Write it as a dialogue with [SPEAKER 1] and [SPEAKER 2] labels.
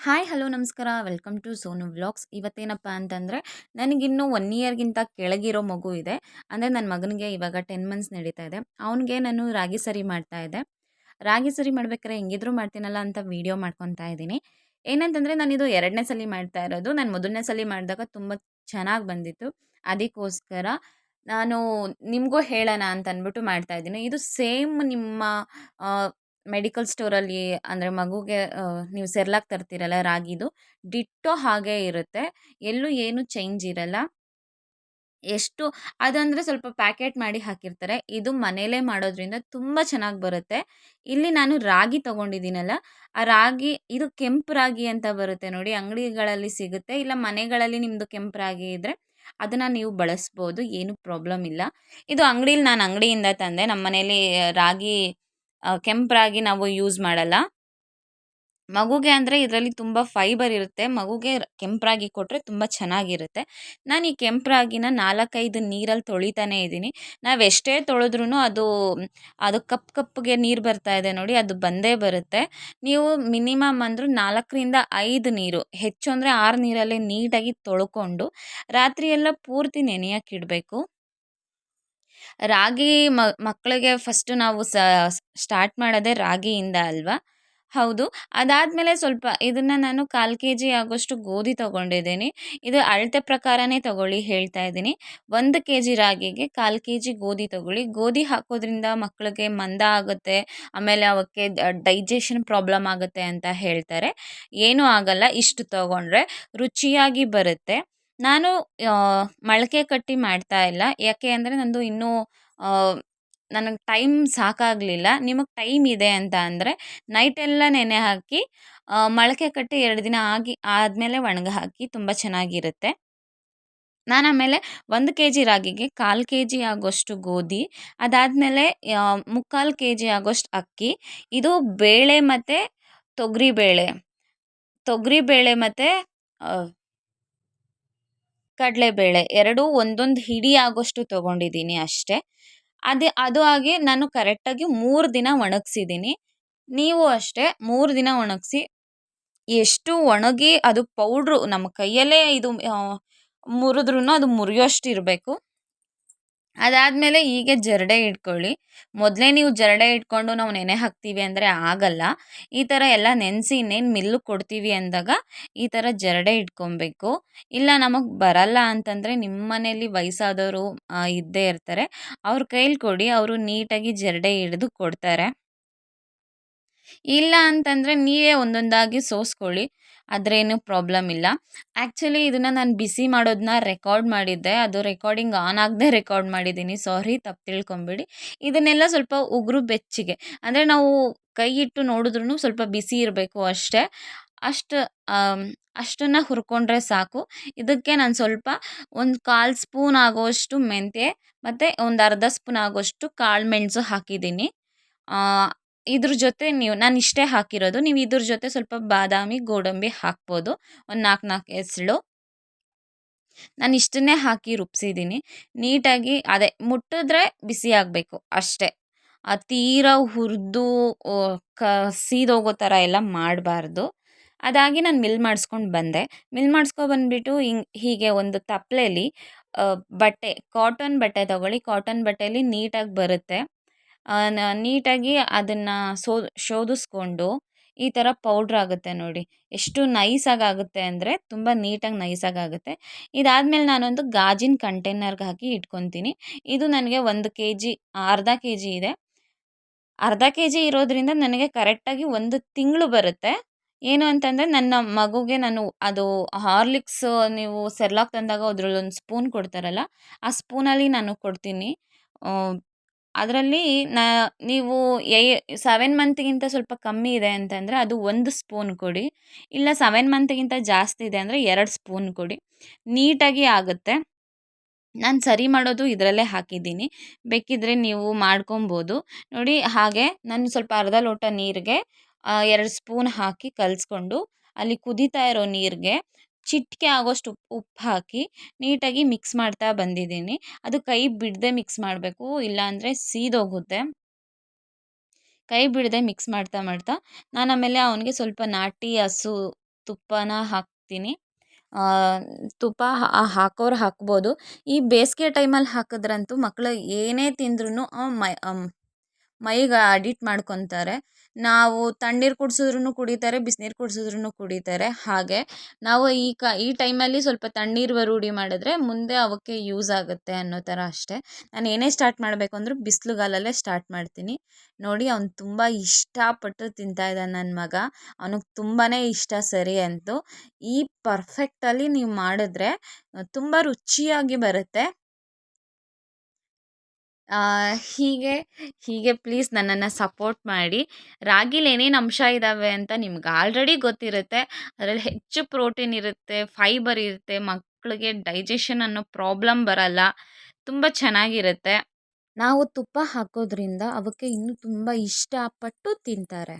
[SPEAKER 1] Hi, hello, ನಮಸ್ಕಾರ. Welcome to Sonu vlogs. ಇವತ್ತೇನಪ್ಪ ಅಂತಂದರೆ, ನನಗಿನ್ನೂ ಒನ್ ಇಯರ್ಗಿಂತ ಕೆಳಗಿರೋ ಮಗು ಇದೆ. ಅಂದರೆ ನನ್ನ ಮಗನಿಗೆ ಇವಾಗ ಟೆನ್ ಮಂತ್ಸ್ ನಡೀತಾ ಇದೆ. ಅವನಿಗೆ ನಾನು ರಾಗಿ ಸರಿ ಮಾಡ್ತಾ ಇದ್ದೆ. ರಾಗಿ ಸರಿ ಮಾಡ್ಬೇಕಾದ್ರೆ ಹೆಂಗಿದ್ರು ಮಾಡ್ತೀನಲ್ಲ ಅಂತ ವೀಡಿಯೋ ಮಾಡ್ಕೊತಾ ಇದ್ದೀನಿ. ಏನಂತಂದರೆ, ನಾನಿದು ಎರಡನೇ ಸಲ ಮಾಡ್ತಾ ಇರೋದು. ನಾನು ಮೊದಲನೇ ಸಲ ಮಾಡಿದಾಗ ತುಂಬ ಚೆನ್ನಾಗಿ ಬಂದಿತ್ತು. ಅದಕ್ಕೋಸ್ಕರ ನಾನು ನಿಮಗೂ ಹೇಳೋಣ ಅಂತ ಅಂದ್ಬಿಟ್ಟು ಮಾಡ್ತಾ ಇದ್ದೀನಿ. ಇದು ಸೇಮ್ ನಿಮ್ಮ ಮೆಡಿಕಲ್ ಸ್ಟೋರಲ್ಲಿ ಅಂದರೆ ಮಗುಗೆ ನೀವು ಸೆರ್ಲಾಕ್ ತರ್ತೀರಲ್ಲ ರಾಗಿದು ಡಿಟ್ಟೋ ಹಾಗೆ ಇರುತ್ತೆ. ಎಲ್ಲೂ ಏನು ಚೇಂಜ್ ಇರಲ್ಲ. ಎಷ್ಟು, ಅದಂದರೆ ಸ್ವಲ್ಪ ಪ್ಯಾಕೆಟ್ ಮಾಡಿ ಹಾಕಿರ್ತಾರೆ. ಇದು ಮನೇಲೇ ಮಾಡೋದ್ರಿಂದ ತುಂಬ ಚೆನ್ನಾಗಿ ಬರುತ್ತೆ. ಇಲ್ಲಿ ನಾನು ರಾಗಿ ತೊಗೊಂಡಿದ್ದೀನಲ್ಲ, ಆ ರಾಗಿ, ಇದು ಕೆಂಪು ರಾಗಿ ಅಂತ ಬರುತ್ತೆ ನೋಡಿ, ಅಂಗಡಿಗಳಲ್ಲಿ ಸಿಗುತ್ತೆ. ಇಲ್ಲ ಮನೆಗಳಲ್ಲಿ ನಿಮ್ಮದು ಕೆಂಪು ರಾಗಿ ಇದ್ದರೆ ಅದನ್ನು ನೀವು ಬಳಸ್ಬೋದು, ಏನು ಪ್ರಾಬ್ಲಮ್ ಇಲ್ಲ. ಇದು ಅಂಗಡೀಲಿ ನಾನು ಅಂಗಡಿಯಿಂದ ತಂದೆ ನಮ್ಮ ಮನೇಲಿ ರಾಗಿ ಕೆಂಪು ರಾಗಿ ನಾವು ಯೂಸ್ ಮಾಡಲ್ಲ. ಮಗುಗೆ ಅಂದರೆ ಇದರಲ್ಲಿ ತುಂಬ ಫೈಬರ್ ಇರುತ್ತೆ. ಮಗುಗೆ ಕೆಂಪು ರಾಗಿ ಕೊಟ್ಟರೆ ತುಂಬ ಚೆನ್ನಾಗಿರುತ್ತೆ. ನಾನು ಈ ಕೆಂಪು ರಾಗಿನ ನಾಲ್ಕೈದು ನೀರಲ್ಲಿ ತೊಳಿತಾನೇ ಇದ್ದೀನಿ. ನಾವು ಎಷ್ಟೇ ತೊಳೆದ್ರೂ ಅದು ಅದು ಕಪ್ಪು ಕಪ್ಗೆ ನೀರು ಬರ್ತಾ ಇದೆ ನೋಡಿ, ಅದು ಬಂದೇ ಬರುತ್ತೆ. ನೀವು ಮಿನಿಮಮ್ ಅಂದರೂ ನಾಲ್ಕರಿಂದ ಐದು ನೀರು, ಹೆಚ್ಚು ಅಂದರೆ ಆರು ನೀರಲ್ಲೇ ನೀಟಾಗಿ ತೊಳ್ಕೊಂಡು, ರಾತ್ರಿಯೆಲ್ಲ ಪೂರ್ತಿ ನೆನೆಯೋಕ್ಕಿಡಬೇಕು ರಾಗಿ ಮಕ್ಕಳಿಗೆ ಫಸ್ಟು ನಾವು ಸ್ಟಾರ್ಟ್ ಮಾಡೋದೇ ರಾಗಿಯಿಂದ ಅಲ್ವಾ? ಹೌದು. ಅದಾದಮೇಲೆ ಸ್ವಲ್ಪ ಇದನ್ನು ನಾನು ಕಾಲು ಕೆ ಜಿ ಆಗೋಷ್ಟು ಗೋಧಿ ತೊಗೊಂಡಿದ್ದೀನಿ. ಇದು ಅಳತೆ ಪ್ರಕಾರನೇ ತಗೊಳ್ಳಿ ಹೇಳ್ತಾ ಇದ್ದೀನಿ. ಒಂದು ಕೆ ಜಿ ರಾಗಿಗೆ ಕಾಲು ಕೆ ಜಿ ಗೋಧಿ ತಗೊಳ್ಳಿ. ಗೋಧಿ ಹಾಕೋದ್ರಿಂದ ಮಕ್ಕಳಿಗೆ ಮಂದ ಆಗುತ್ತೆ, ಆಮೇಲೆ ಅವಕ್ಕೆ ಡೈಜೆಷನ್ ಪ್ರಾಬ್ಲಮ್ ಆಗುತ್ತೆ ಅಂತ ಹೇಳ್ತಾರೆ. ಏನೂ ಆಗಲ್ಲ, ಇಷ್ಟು ತಗೊಂಡ್ರೆ ರುಚಿಯಾಗಿ ಬರುತ್ತೆ. ನಾನು ಮೊಳಕೆ ಕಟ್ಟಿ ಮಾಡ್ತಾ ಇಲ್ಲ. ಯಾಕೆ ಅಂದರೆ ನಂದು ಇನ್ನೂ ನನಗೆ ಟೈಮ್ ಸಾಕಾಗಲಿಲ್ಲ. ನಿಮಗೆ ಟೈಮ್ ಇದೆ ಅಂತ ಅಂದರೆ, ನೈಟೆಲ್ಲ ನೆನೆ ಹಾಕಿ ಮೊಳಕೆ ಕಟ್ಟಿ ಎರಡು ದಿನ ಆಗಿ, ಆದಮೇಲೆ ಒಣಗಿ ಹಾಕಿ ತುಂಬ ಚೆನ್ನಾಗಿರುತ್ತೆ. ನಾನು ಆಮೇಲೆ ಒಂದು ಕೆ ಜಿ ರಾಗಿಗೆ ಕಾಲು ಕೆ ಜಿ ಆಗೋಷ್ಟು ಗೋಧಿ, ಅದಾದಮೇಲೆ ಮುಕ್ಕಾಲು ಕೆ ಜಿ ಆಗೋಷ್ಟು ಅಕ್ಕಿ, ಇದು ಬೇಳೆ ಮತ್ತು ತೊಗರಿಬೇಳೆ. ತೊಗರಿಬೇಳೆ ಮತ್ತು ಕಡಲೆಬೇಳೆ ಎರಡೂ ಒಂದೊಂದು ಹಿಡಿ ಆಗೋಷ್ಟು ತೊಗೊಂಡಿದ್ದೀನಿ ಅಷ್ಟೇ. ಅದೇ, ಅದು ಆಗಿ ನಾನು ಕರೆಕ್ಟಾಗಿ ಮೂರು ದಿನ ಒಣಗಿಸಿದ್ದೀನಿ. ನೀವು ಅಷ್ಟೇ ಮೂರು ದಿನ ಒಣಗಿಸಿ, ಎಷ್ಟು ಒಣಗಿ ಅದು ಪೌಡ್ರು ನಮ್ಮ ಕೈಯಲ್ಲೇ ಇದು ಮುರಿದ್ರೂ ಅದು ಮುರಿಯೋಷ್ಟು ಇರಬೇಕು. ಅದಾದಮೇಲೆ ಹೀಗೆ ಜರಡೆ ಇಟ್ಕೊಳ್ಳಿ. ಮೊದಲೇ ನೀವು ಜರಡೆ ಇಟ್ಕೊಂಡು ನಾವು ನೆನೆ ಹಾಕ್ತೀವಿ ಅಂದರೆ ಆಗಲ್ಲ. ಈ ಥರ ಎಲ್ಲ ನೆನೆಸಿ ಇನ್ನೇನು ಮಿಲ್ಲು ಕೊಡ್ತೀವಿ ಅಂದಾಗ ಈ ಥರ ಜರಡೆ ಇಟ್ಕೊಬೇಕು. ಇಲ್ಲ ನಮಗೆ ಬರಲ್ಲ ಅಂತಂದರೆ ನಿಮ್ಮ ಮನೆಯಲ್ಲಿ ವಯಸ್ಸಾದವರು ಇದ್ದೇ ಇರ್ತಾರೆ. ಅವ್ರ ಕೈಲಿ ಕೊಡಿ, ಅವರು ನೀಟಾಗಿ ಜರಡೆ ಹಿಡಿದು ಕೊಡ್ತಾರೆ. ಇಲ್ಲ ಅಂತಂದರೆ ನೀವೇ ಒಂದೊಂದಾಗಿ ಸೋಸ್ಕೊಳ್ಳಿ, ಅದ್ರೇನು ಪ್ರಾಬ್ಲಮ್ ಇಲ್ಲ. ಆ್ಯಕ್ಚುಲಿ ಇದನ್ನು ನಾನು ಬಿಸಿ ಮಾಡೋದನ್ನ ರೆಕಾರ್ಡ್ ಮಾಡಿದ್ದೆ, ಅದು ರೆಕಾರ್ಡಿಂಗ್ ಆನ್ ಆಗದೆ ರೆಕಾರ್ಡ್ ಮಾಡಿದ್ದೀನಿ ಸಾರಿ ತಪ್ಪು ತಿಳ್ಕೊಂಬಿಡಿ. ಇದನ್ನೆಲ್ಲ ಸ್ವಲ್ಪ ಉಗುರು ಬೆಚ್ಚಗೆ, ಅಂದರೆ ನಾವು ಕೈ ಇಟ್ಟು ನೋಡಿದ್ರೂ ಸ್ವಲ್ಪ ಬಿಸಿ ಇರಬೇಕು ಅಷ್ಟೇ. ಅಷ್ಟು ಅಷ್ಟನ್ನು ಹುರ್ಕೊಂಡ್ರೆ ಸಾಕು. ಇದಕ್ಕೆ ನಾನು ಸ್ವಲ್ಪ ಒಂದು ಕಾಲು ಸ್ಪೂನ್ ಆಗೋಷ್ಟು ಮೆಂತ್ಯ, ಮತ್ತು ಒಂದು ಅರ್ಧ ಸ್ಪೂನ್ ಆಗೋಷ್ಟು ಕಾಳು ಮೆಣಸು ಹಾಕಿದ್ದೀನಿ ಇದ್ರ ಜೊತೆ ನೀವು, ನಾನು ಇಷ್ಟೇ ಹಾಕಿರೋದು, ನೀವು ಇದ್ರ ಜೊತೆ ಸ್ವಲ್ಪ ಬಾದಾಮಿ, ಗೋಡಂಬಿ ಹಾಕ್ಬೋದು. ಒಂದು ನಾಲ್ಕು ನಾಲ್ಕು ಎಸಳು ನಾನು ಇಷ್ಟನ್ನೇ ಹಾಕಿ ರುಬ್ಸಿದ್ದೀನಿ ನೀಟಾಗಿ ಅದೇ ಮುಟ್ಟಿದ್ರೆ ಬಿಸಿ ಆಗಬೇಕು ಅಷ್ಟೇ. ತೀರ ಹುರಿದು ಕ, ಸೀದೋಗೋ ಥರ ಎಲ್ಲ ಮಾಡಬಾರ್ದು. ಅದಾಗಿ ನಾನು ಮಿಲ್ ಮಾಡಿಸ್ಕೊಂಡು ಬಂದೆ. ಮಿಲ್ ಮಾಡಿಸ್ಕೊ ಬಂದುಬಿಟ್ಟು ಹಿಂಗೆ, ಹೀಗೆ ಒಂದು ತಪ್ಪಲೆಯಲ್ಲಿ ಬಟ್ಟೆ, ಕಾಟನ್ ಬಟ್ಟೆ ತಗೊಳ್ಳಿ. ಕಾಟನ್ ಬಟ್ಟೆಯಲ್ಲಿ ನೀಟಾಗಿ ಬರುತ್ತೆ. ನೀಟಾಗಿ ಅದನ್ನು ಸೋ, ಶೋಧಿಸ್ಕೊಂಡು ಈ ಥರ ಪೌಡ್ರ್ ಆಗುತ್ತೆ ನೋಡಿ. ಎಷ್ಟು ನೈಸಾಗಿ ಆಗುತ್ತೆ ಅಂದರೆ ತುಂಬ ನೀಟಾಗಿ ನೈಸಾಗಿ ಆಗುತ್ತೆ. ಇದಾದಮೇಲೆ ನಾನೊಂದು ಗಾಜಿನ ಕಂಟೈನರ್ಗೆ ಹಾಕಿ ಇಟ್ಕೊತೀನಿ. ಇದು ನನಗೆ ಒಂದು ಕೆ ಜಿ ಅರ್ಧ ಕೆ ಜಿ ಇದೆ. ಅರ್ಧ ಕೆ ಜಿ ಇರೋದ್ರಿಂದ ನನಗೆ ಕರೆಕ್ಟಾಗಿ ಒಂದು ತಿಂಗಳು ಬರುತ್ತೆ. ಏನು ಅಂತಂದರೆ ನನ್ನ ಮಗುಗೆ ನಾನು ಅದು ಹಾರ್ಲಿಕ್ಸ್ ನೀವು ಸೆರ್ಲಾಕ್ ತಂದಾಗ ಅದರಲ್ಲೊಂದು ಸ್ಪೂನ್ ಕೊಡ್ತಾರಲ್ಲ, ಆ ಸ್ಪೂನಲ್ಲಿ ನಾನು ಕೊಡ್ತೀನಿ. ಅದರಲ್ಲಿ ನಾ ನೀವು ಎ ಸೆವೆನ್ ಮಂತ್ಗಿಂತ ಸ್ವಲ್ಪ ಕಮ್ಮಿ ಇದೆ ಅಂತಂದರೆ ಅದು ಒಂದು ಸ್ಪೂನ್ ಕೊಡಿ. ಇಲ್ಲ ಸೆವೆನ್ ಮಂತ್ಗಿಂತ ಜಾಸ್ತಿ ಇದೆ ಅಂದರೆ ಎರಡು ಸ್ಪೂನ್ ಕೊಡಿ. ನೀಟಾಗಿ ಆಗುತ್ತೆ. ನಾನು ಸರಿ ಮಾಡೋದು ಇದರಲ್ಲೇ ಹಾಕಿದ್ದೀನಿ. ಬೇಕಿದ್ದರೆ ನೀವು ಮಾಡ್ಕೊಬೋದು. ನೋಡಿ ಹಾಗೆ ನಾನು ಸ್ವಲ್ಪ ಅರ್ಧ ಲೋಟ ನೀರಿಗೆ ಎರಡು ಸ್ಪೂನ್ ಹಾಕಿ ಕಲಿಸ್ಕೊಂಡು, ಅಲ್ಲಿ ಕುದೀತಾ ಇರೋ ನೀರಿಗೆ ಚಿಟಿಕೆ ಆಗೋಷ್ಟು ಉಪ್ಪು ಹಾಕಿ ನೀಟಾಗಿ ಮಿಕ್ಸ್ ಮಾಡ್ತಾ ಬಂದಿದ್ದೀನಿ. ಅದು ಕೈ ಬಿಡದೆ ಮಿಕ್ಸ್ ಮಾಡಬೇಕು, ಇಲ್ಲಾಂದರೆ ಸೀದೋಗುತ್ತೆ. ಕೈ ಬಿಡದೆ ಮಿಕ್ಸ್ ಮಾಡ್ತಾ ಮಾಡ್ತಾ ನಾನು ಆಮೇಲೆ ಅವನಿಗೆ ಸ್ವಲ್ಪ ನಾಟಿ ಹಸು ತುಪ್ಪನ ಹಾಕ್ತೀನಿ. ತುಪ್ಪ ಹಾಕೋರು ಹಾಕ್ಬೋದು. ಈ ಬೇಸಿಗೆ ಟೈಮಲ್ಲಿ ಹಾಕಿದ್ರಂತೂ ಮಕ್ಕಳು ಏನೇ ತಿಂದ್ರೂ ಮೈ ಮೈಗೆ ಅಡಿಟ್ ಮಾಡ್ಕೊತಾರೆ. ನಾವು ತಣ್ಣೀರು ಕುಡ್ಸಿದ್ರೂ ಕುಡಿತಾರೆ, ಬಿಸ್ನೀರು ಕುಡ್ಸಿದ್ರೂ ಕುಡಿತಾರೆ. ಹಾಗೆ ನಾವು ಈ ಕ, ಈ ಟೈಮಲ್ಲಿ ಸ್ವಲ್ಪ ತಣ್ಣೀರು ರೂಢಿ ಮಾಡಿದ್ರೆ ಮುಂದೆ ಅವಕ್ಕೆ ಯೂಸ್ ಆಗುತ್ತೆ ಅನ್ನೋ ಥರ ಅಷ್ಟೇ. ನಾನು ಏನೇ ಸ್ಟಾರ್ಟ್ ಮಾಡಬೇಕು ಅಂದರೂ ಬಿಸಿಲುಗಾಲಲ್ಲೇ ಸ್ಟಾರ್ಟ್ ಮಾಡ್ತೀನಿ. ನೋಡಿ, ಅವ್ನು ತುಂಬ ಇಷ್ಟಪಟ್ಟು ತಿಂತಾ ಇದ್ದಾನೆ ನನ್ನ ಮಗ. ಅವ್ನಿಗೆ ತುಂಬಾ ಇಷ್ಟ ಸರಿ ಅಂತು. ಈ ಪರ್ಫೆಕ್ಟಲ್ಲಿ ನೀವು ಮಾಡಿದ್ರೆ ತುಂಬ ರುಚಿಯಾಗಿ ಬರುತ್ತೆ. ಹೀಗೆ ಹೀಗೆ ಪ್ಲೀಸ್ ನನ್ನನ್ನು ಸಪೋರ್ಟ್ ಮಾಡಿ. ರಾಗಿಲಿ ಏನೇನು ಅಂಶ ಇದ್ದಾವೆ ಅಂತ ನಿಮ್ಗೆ ಆಲ್ರೆಡಿ ಗೊತ್ತಿರುತ್ತೆ. ಅದರಲ್ಲಿ ಹೆಚ್ಚು ಪ್ರೋಟೀನ್ ಇರುತ್ತೆ ಫೈಬರ್ ಇರುತ್ತೆ ಮಕ್ಕಳಿಗೆ ಡೈಜೆಷನ್ ಅನ್ನೋ ಪ್ರಾಬ್ಲಮ್ ಬರಲ್ಲ. ತುಂಬ ಚೆನ್ನಾಗಿರುತ್ತೆ. ನಾವು ತುಪ್ಪ ಹಾಕೋದ್ರಿಂದ ಅವಕ್ಕೆ ಇನ್ನೂ ತುಂಬ ಇಷ್ಟಪಟ್ಟು ತಿಂತಾರೆ.